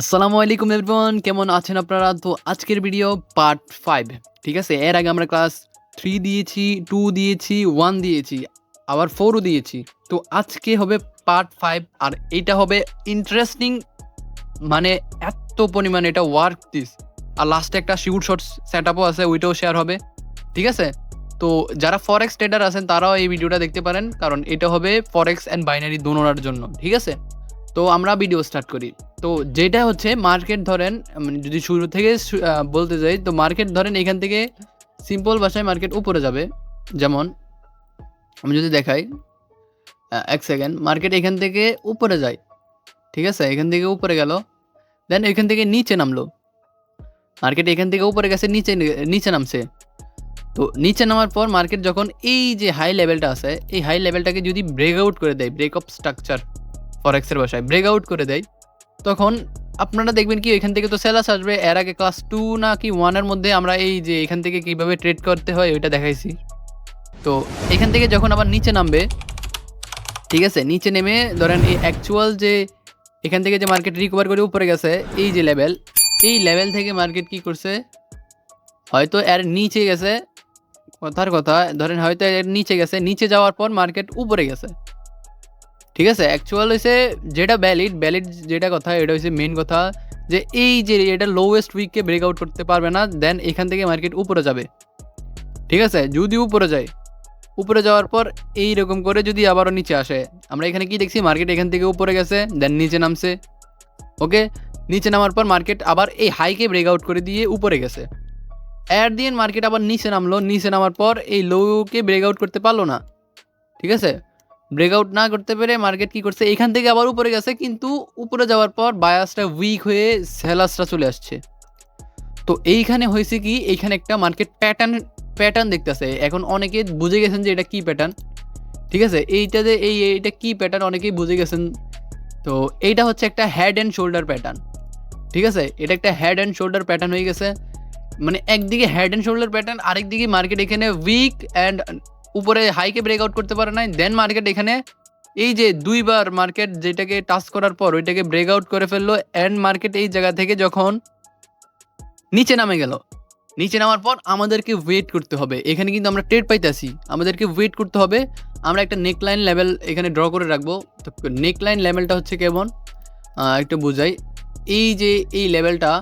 আসসালামু আলাইকুম এভরিওয়ান কেমন আছেন আপনারা? তো আজকের ভিডিও পার্ট ফাইভ ঠিক আছে? এর আগে আমরা ক্লাস থ্রি দিয়েছি টু দিয়েছি ওয়ান দিয়েছি, আবার ফোরও দিয়েছি। তো আজকে হবে পার্ট ফাইভ আর এইটা হবে ইন্টারেস্টিং মানে এত পরিমাণে এটা ওয়ার্ক দিস আর লাস্টে একটা শিউট শর্টস সেট আপও আছে, ওইটাও শেয়ার হবে, ঠিক আছে? তো যারা ফরেক্স ট্রেডার আছেন, তারাও এই ভিডিওটা দেখতে পারেন, কারণ এটা হবে ফরেক্স অ্যান্ড বাইনারি দোনোটার জন্য, ঠিক আছে? তো আমরা ভিডিও স্টার্ট করি। তো যেটা হচ্ছে মার্কেট ধরেন মানে যদি শুরু থেকে বলতে যাই, তো মার্কেট ধরেন এখান থেকে সিম্পল ভাষায় মার্কেট উপরে যাবে। যেমন, আমি যদি দেখাই এক সেকেন্ড মার্কেট এখান থেকে উপরে যায়, ঠিক আছে? এখান থেকে উপরে গেল দেন এখান থেকে নিচে নামলো। মার্কেট এখান থেকে উপরে গেছে, নিচে নিচে নামছে। তো নিচে নামার পর মার্কেট যখন এই যে হাই লেভেলটা আছে, এই হাই লেভেলটাকে যদি ব্রেক আউট করে দেয় ব্রেক অফ স্ট্রাকচার ফরেক্সের ভাষায় ব্রেক আউট করে দেয়, তখন আপনারা দেখবেন কি এখান থেকে তো সেলাস আসবে, এর আগে ক্লাস টু না কি ওয়ানের মধ্যে আমরা এই যে এখান থেকে কীভাবে ট্রেড করতে হয় ওইটা দেখাইছি। তো এখান থেকে যখন আবার নিচে নামবে, ঠিক আছে, নিচে নেমে ধরেন এই অ্যাকচুয়াল যে এখান থেকে যে মার্কেট রিকভার করে উপরে গেছে, এই যে লেভেল এই লেভেল থেকে মার্কেট কি করছে? হয়তো এর নিচে গেছে, কথার কথা, ধরেন হয়তো এর নিচে গেছে, নিচে যাওয়ার পর মার্কেট উপরে গেছে। ঠিক আছে অ্যাকচুয়াল হয়েছে যেটা ভ্যালিড ভ্যালিড যেটা কথা, এটা হচ্ছে মেন কথা, যে এই যে এটা লোয়েস্ট উইককে ব্রেকআউট করতে পারবে না দেন এখান থেকে মার্কেট উপরে যাবে। ঠিক আছে, যদি উপরে যায়, উপরে যাওয়ার পর এই রকম করে যদি আবারও নিচে আসে, আমরা এখানে কি দেখছি? মার্কেট এখান থেকে উপরে গেছে দেন নিচে নামছে। ওকে নিচে নামার পর মার্কেট আবার এই হাইকে ব্রেকআউট করে দিয়ে উপরে গেছে। অ্যাট দি এন্ড মার্কেট আবার নিচে নামলো, নিচে নামার পর এই লোকে ব্রেকআউট করতে পারল না। ঠিক আছে? ব্রেকআউট না করতে পেরে মার্কেট কি করছে? এখান থেকে আবার উপরে গেছে, কিন্তু উপরে যাওয়ার পর বায়াসটা উইক হয়ে সেলাসটা চলে আসছে। তো এইখানে হয়েছে কি, এইখানে একটা মার্কেট প্যাটার্ন প্যাটার্ন দেখতেছে। এখন অনেকে বুঝে গেছেন যে এটা কি প্যাটার্ন ঠিক আছে? এইটাতে এই, এইটা কি প্যাটার্ন অনেকেই বুঝে গেছেন। তো এইটা হচ্ছে একটা হেড অ্যান্ড শোল্ডার প্যাটার্ন ঠিক আছে? এটা একটা হেড অ্যান্ড শোল্ডার প্যাটার্ন হয়ে গেছে। মানে একদিকে হেড অ্যান্ড শোল্ডার প্যাটার্ন আরেকদিকে মার্কেট এখানে উইক অ্যান্ড উপরে হাইকে ব্রেকআউট করতে পারে নাই দেন মার্কেট এখানে এই যে দুইবার মার্কেট যেটাকে টাচ করার পর ওইটাকে ব্রেকআউট করে ফেলল অ্যান্ড মার্কেট এই জায়গা থেকে যখন নিচে নামে গেল, নিচে নামার পর আমাদেরকে ওয়েট করতে হবে। এখানে কিন্তু আমরা ট্রেড পাইতেছি, আমাদেরকে ওয়েট করতে হবে। আমরা একটা নেকলাইন লেভেল এখানে ড্র করে রাখব। তো নেকলাইন লেভেলটা হচ্ছে কেমন? একটু বুঝাই। এই যে এই লেভেলটা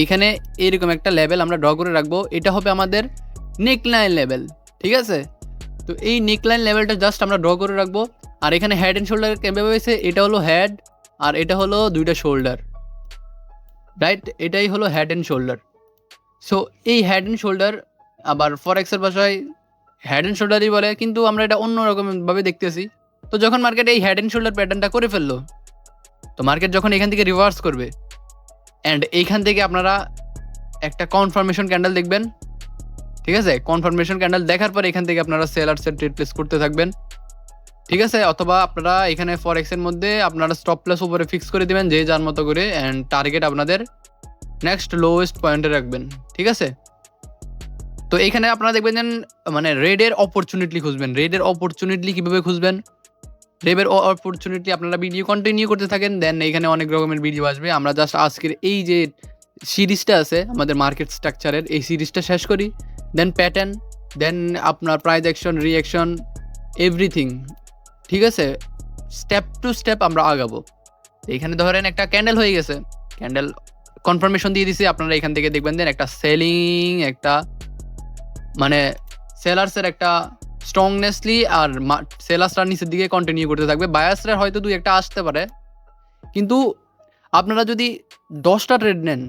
এইখানে এরকম একটা লেভেল আমরা ড্র করে রাখব। এটা হবে আমাদের নেকলাইন লেভেল ঠিক আছে? তো এই নেকলাইন লেভেলটা জাস্ট আমরা ড্র করে রাখব। আর এখানে হেড অ্যান্ড শোল্ডার কীভাবে হয়েছে? এটা হলো হেড আর এটা হলো দুইটা শোল্ডার রাইট এটাই হলো হেড অ্যান্ড শোল্ডার সো এই হেড অ্যান্ড শোল্ডার আবার ফর ফরেক্সের ভাষায় হেড অ্যান্ড শোল্ডারই বলে, কিন্তু আমরা এটা অন্য রকমভাবে দেখতেছি। তো যখন মার্কেট এই হেড অ্যান্ড শোল্ডার প্যাটার্নটা করে ফেলল, তো মার্কেট যখন এখান থেকে রিভার্স করবে অ্যান্ড এইখান থেকে আপনারা একটা কনফার্মেশন ক্যান্ডেল দেখবেন। ঠিক আছে? কনফার্মেশন ক্যান্ডেল দেখার পর এখান থেকে আপনারা সেলার্সের ট্রেড প্লেস করতে থাকবেন। ঠিক আছে? অথবা আপনারা এখানে ফরেক্সের মধ্যে আপনারা স্টপ প্লাস উপরে ফিক্স করে দেবেন, যে যার মতো করে অ্যান্ড টার্গেট আপনাদের নেক্সট লোয়েস্ট পয়েন্টে রাখবেন। ঠিক আছে? তো এখানে আপনারা দেখবেন যে মানে রেডের অপরচুনিটি খুঁজবেন। রেডের অপরচুনিটি কীভাবে খুঁজবেন? রেবের অপরচুনিটি আপনারা ভিডিও কন্টিনিউ করতে থাকেন দেন এখানে অনেক রকমের ভিডিও আসবে। আমরা জাস্ট আজকের এই যে সিরিজটা আছে, আমাদের মার্কেট স্ট্রাকচারের এই সিরিজটা শেষ করি। দেন প্যাটার্ন দেন আপনার প্রাইজ অ্যাকশন রিয়াকশন এভরিথিং ঠিক আছে? স্টেপ টু স্টেপ আমরা আগাবো। এখানে ধরেন একটা ক্যান্ডেল হয়ে গেছে। ক্যান্ডেল কনফার্মেশন দিয়ে দিছি, আপনারা এখান থেকে দেখবেন দেন একটা সেলিং একটা মানে সেলার্সের একটা স্ট্রংনেসলি আর সেলার্সরা নিচের দিকে কন্টিনিউ করতে থাকবে। বায়াসরা হয়তো দুই একটা আসতে পারে। কিন্তু আপনারা যদি দশটা ট্রেড নেন,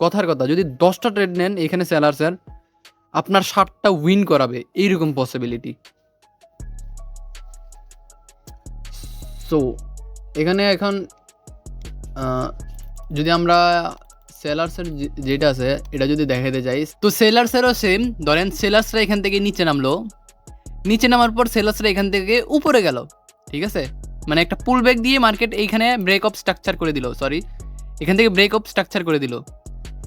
কথার কথা, যদি দশটা ট্রেড নেন এখানে সেলার্সের আপনার ষাটটা উইন করাবে, এইরকম পসিবিলিটি সো এখানে এখন যদি আমরা সেলার্সের যেটা আছে, এটা যদি দেখাতে যাই, তো সেলার্সেরও সেম ধরেন সেলার্সরা এখান থেকে নিচে নামলো, নিচে নামার পর সেলার্সরা এখান থেকে উপরে গেল, ঠিক আছে? মানে একটা পুল ব্যাক দিয়ে মার্কেট এইখানে ব্রেক অফ স্ট্রাকচার করে দিল সরি এখান থেকে ব্রেক অফ স্ট্রাকচার করে দিল।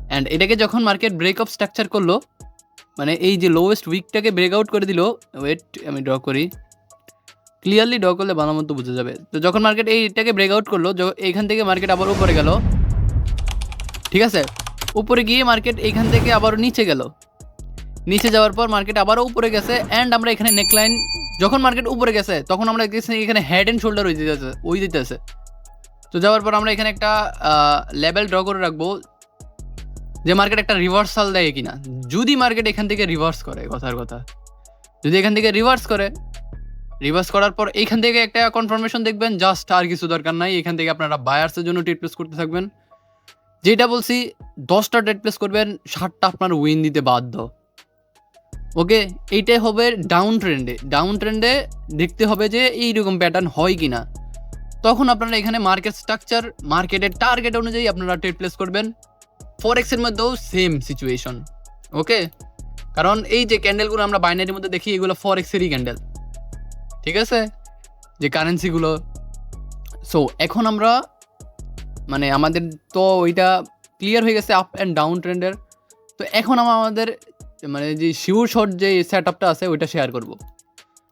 অ্যান্ড এটাকে যখন মার্কেট ব্রেক অফ স্ট্রাকচার করল মানে এই যে লোয়েস্ট উইকটাকে ব্রেক আউট করে দিল ওয়েট আমি ড্র করি। ক্লিয়ারলি ড্র করলে ভালো মতো বোঝা যাবে। তো যখন মার্কেট এইটাকে ব্রেকআউট করল এইখান থেকে মার্কেট আবার উপরে গেল, ঠিক আছে? উপরে গিয়ে মার্কেট এইখান থেকে আবারও নিচে গেল। নিচে যাওয়ার পর মার্কেট আবারও উপরে গেছে অ্যান্ড আমরা এখানে নেকলাইন যখন মার্কেট উপরে গেছে, তখন আমরা দেখতেছি এখানে হেড অ্যান্ড শোল্ডার ওই দিতেছে ওই দিতেছে তো যাওয়ার পর আমরা এখানে একটা লেভেল ড্র করে রাখব। যে মার্কেট একটা রিভার্সাল দেয় কিনা। যদি মার্কেট এখান থেকে রিভার্স করে, কথার কথা। যদি এখান থেকে রিভার্স করে রিভার্স করার পর এইখান থেকে একটা কনফার্মেশন দেখবেন জাস্ট আর কিছু দরকার নাই। এখান থেকে আপনারা বায়ার্সের জন্য ট্রেড প্লেস করতে থাকবেন। যেটা বলছি, দশটা ট্রেড প্লেস করবেন, ষাটটা আপনার উইন দিতে বাধ্য। ওকে এইটাই হবে ডাউন ট্রেন্ডে ডাউন ট্রেন্ডে দেখতে হবে যে এইরকম প্যাটার্ন হয় কি না তখন আপনারা এখানে মার্কেট স্ট্রাকচার মার্কেটের টার্গেট অনুযায়ী আপনারা ট্রেড প্লেস করবেন। ফরেক্সের মধ্যেও সেম সিচুয়েশন ওকে কারণ এই যে ক্যান্ডেলগুলো আমরা বাইনারির মধ্যে দেখি, এগুলো ফরেক্সেরই ক্যান্ডেল ঠিক আছে? যে কারেন্সিগুলো সো এখন আমরা মানে আমাদের তো ওইটা ক্লিয়ার হয়ে গেছে আপ অ্যান্ড ডাউন ট্রেন্ডের তো এখন আমরা আমাদের মানে যে শিওর শট যে সেট আপটা আছে, ওইটা শেয়ার করব।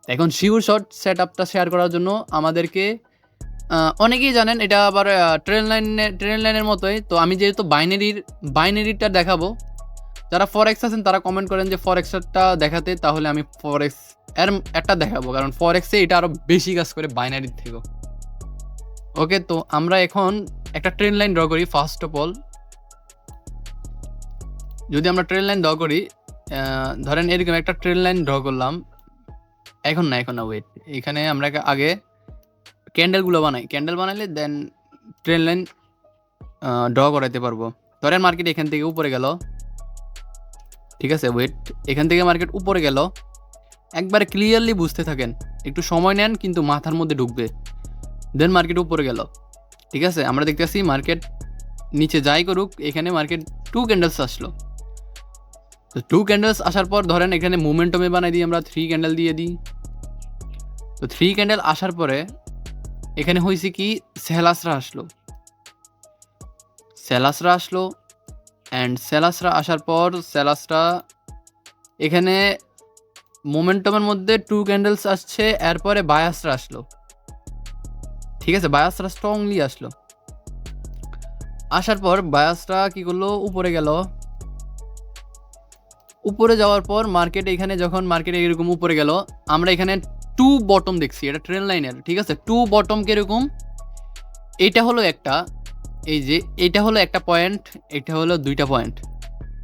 এখন শিওর শট সেট আপটা শেয়ার করার জন্য আমাদেরকে অনেকেই জানেন, এটা আবার ট্রেন লাইনে ট্রেন লাইনের মতোই। তো আমি যেহেতু বাইনারির বাইনারিটা দেখাবো, যারা ফরেক্স আছেন, তারা কমেন্ট করেন যে ফরেক্সটা দেখাতে, তাহলে আমি ফরেক্স এর একটা দেখাবো। কারণ ফরেক্সে এটা আরও বেশি কাজ করে বাইনারির থেকেও। ওকে তো আমরা এখন একটা ট্রেন লাইন ড্র করি ফার্স্ট অফ অল যদি আমরা ট্রেন লাইন ড্র করি ধরেন এরকম একটা ট্রেন লাইন ড্র করলাম। এখন না এখন না ওয়েট এখানে আমরা আগে ক্যান্ডেলগুলো বানাই। ক্যান্ডেল বানাইলে দেন ট্রেন লাইন ড্র করাইতে পারব। ধরেন মার্কেট এখান থেকে উপরে গেল। ঠিক আছে ওয়েট এখান থেকে মার্কেট উপরে গেল। একবার ক্লিয়ারলি বুঝতে থাকেন, একটু সময় নেন, কিন্তু মাথার মধ্যে ঢুকবে। দেন মার্কেট উপরে গেল। ঠিক আছে, আমরা দেখতেছি মার্কেট নিচে যাই করুক, এখানে মার্কেট টু ক্যান্ডেলস আসলো। তো টু ক্যান্ডেলস আসার পর ধরেন এখানে মোমেন্টামে বানাই দিই আমরা থ্রি ক্যান্ডেল দিয়ে দিই। তো থ্রি ক্যান্ডেল আসার পরে এখানে হয়েছে কি সেলাসরা আসলো। সেলাসরা আসলো অ্যান্ড সেলাসরা আসার পর সেলাসরা এখানে মোমেন্টামের মধ্যে টু ক্যান্ডেলস আসছে, এরপরে বায়াসরা আসলো। ঠিক আছে, বায়াসরা স্ট্রংলি আসলো। আসার পর বায়াসরা কি করল, উপরে গেল। উপরে যাওয়ার পর মার্কেট এখানে, যখন মার্কেট এরকম উপরে গেল, আমরা এখানে টু বটম দেখছি, এটা ট্রেন লাইনের ঠিক আছে? টু বটম কীরকম? এটা হলো একটা, এই যে, এটা হলো একটা পয়েন্ট এটা হলো দুইটা পয়েন্ট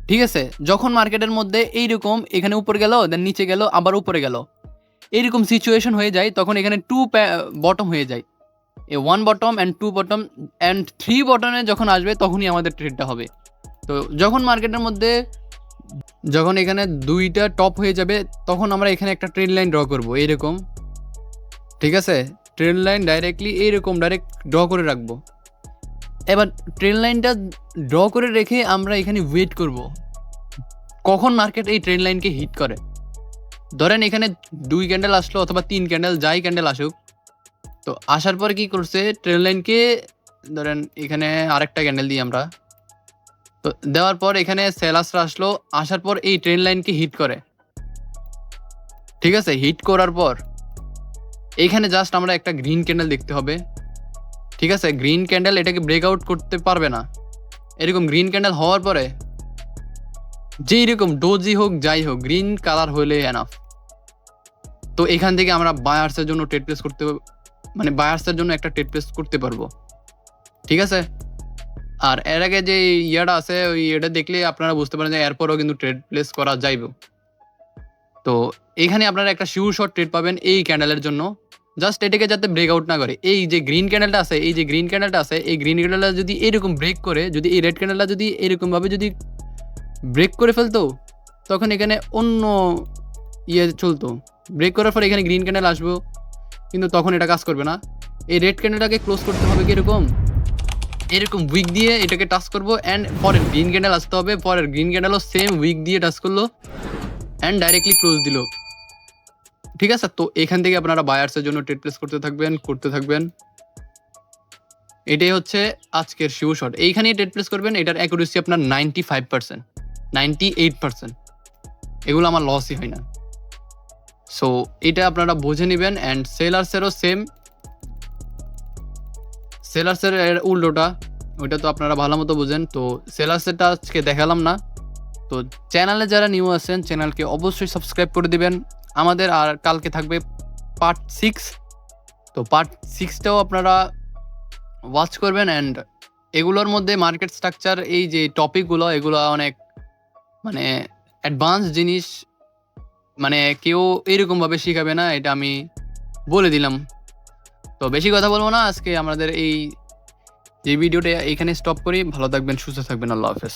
ঠিক আছে? যখন মার্কেটের মধ্যে এইরকম এখানে উপরে গেল দেন নিচে গেল, আবার উপরে গেল, এইরকম সিচুয়েশন হয়ে যায়, তখন এখানে টু বটম হয়ে যায়। A one bottom and two bottom and three বটমে যখন আসবে, তখনই আমাদের ট্রেডটা হবে। তো যখন মার্কেটের মধ্যে যখন এখানে দুইটা টপ হয়ে যাবে, তখন আমরা এখানে একটা ট্রেন লাইন ড্র করব, এইরকম। ঠিক আছে? ট্রেন লাইন ডাইরেক্টলি এইরকম ডাইরেক্ট ড্র করে রাখব। এবার ট্রেন লাইনটা ড্র করে রেখে আমরা এখানে ওয়েট করব। কখন মার্কেট এই ট্রেন লাইনকে হিট করে? ধরেন এখানে দুই ক্যান্ডেল আসলো অথবা তিন ক্যান্ডেল যাই ক্যান্ডেল আসুক। তো আসার পর কি করছে? ট্রেন লাইনকে ধরেন এখানে আরেকটা ক্যান্ডেল দিই আমরা। তো দেওয়ার পর এখানে সেলাসরা আসলো, আসার পর এই ট্রেন লাইনকে হিট করে। ঠিক আছে হিট করার পর এইখানে জাস্ট আমরা একটা গ্রিন ক্যান্ডেল দেখতে হবে। ঠিক আছে গ্রিন ক্যান্ডেল এটাকে ব্রেকআউট করতে পারবে না। এরকম গ্রিন ক্যান্ডেল হওয়ার পরে যেই রকম ডোজি হোক, যাই হোক গ্রিন কালার হলে এনাফ তো এখান থেকে আমরা বায়ার্সের জন্য ট্রেড প্লেস করতে মানে বায়ার্সের জন্য একটা ট্রেড প্লেস করতে পারব। ঠিক আছে? আর এর আগে যে ইয়াটা আছে, ওই ইয়েটা দেখলে আপনারা বুঝতে পারেন যে এরপরও কিন্তু ট্রেড প্লেস করা যাইব। তো এখানে আপনারা একটা শিউর শট ট্রেড পাবেন এই ক্যান্ডেলের জন্য। জাস্ট এটাকে যাতে ব্রেকআউট না করে। এই যে গ্রিন ক্যান্ডেলটা আছে, এই যে গ্রিন ক্যান্ডেলটা আছে, এই গ্রিন ক্যান্ডেলটা যদি এরকম ব্রেক করে, যদি এই রেড ক্যান্ডেলটা যদি এরকমভাবে যদি ব্রেক করে ফেলতো, তখন এখানে অন্য ইয়ে চলতো। ব্রেক করার পর এখানে গ্রিন ক্যান্ডেল আসব। কিন্তু তখন এটা কাজ করবে না। এই রেড ক্যান্ডেলটাকে ক্লোজ করতে হবে কীরকম? এরকম উইক দিয়ে এটাকে টাচ করব অ্যান্ড পরের গ্রিন ক্যান্ডেল আসতে হবে। পরের গ্রিন ক্যান্ডেলও সেম উইক দিয়ে টাচ করল অ্যান্ড ডাইরেক্টলি ক্লোজ দিল। ঠিক আছে? তো এখান থেকে আপনারা বায়ার্সের জন্য ট্রেড প্লেস করতে থাকবেন করতে থাকবেন। এটাই হচ্ছে আজকের শিও শট এইখানেই ট্রেড প্লেস করবেন, এটার অ্যাকুরেসি আপনার ninety five percent ninety eight percent এগুলো আমার লসই হয় না। সো এটা আপনারা বুঝে নেবেন অ্যান্ড সেলার্সেরও সেম সেলার্সের এর উল্টোটা, ওইটা তো আপনারা ভালো মতো বুঝেন। তো সেলার্সেরটা আজকে দেখালাম না। তো চ্যানেলে যারা নিউ আছেন, চ্যানেলকে অবশ্যই সাবস্ক্রাইব করে দিবেন। আমাদের আর কালকে থাকবে পার্ট সিক্স। তো পার্ট সিক্সটাও আপনারা ওয়াচ করবেন অ্যান্ড এগুলোর মধ্যে মার্কেট স্ট্রাকচার, এই যে টপিকগুলো, এগুলো অনেক মানে অ্যাডভান্স জিনিস। মানে কেউ এরকমভাবে শিখাবে না, এটা আমি বলে দিলাম। তো বেশি কথা বলব না, আজকে আমাদের এই যে ভিডিওটা এখানে স্টপ করি। ভালো থাকবেন, সুস্থ থাকবেন, আল্লাহ হাফেজ।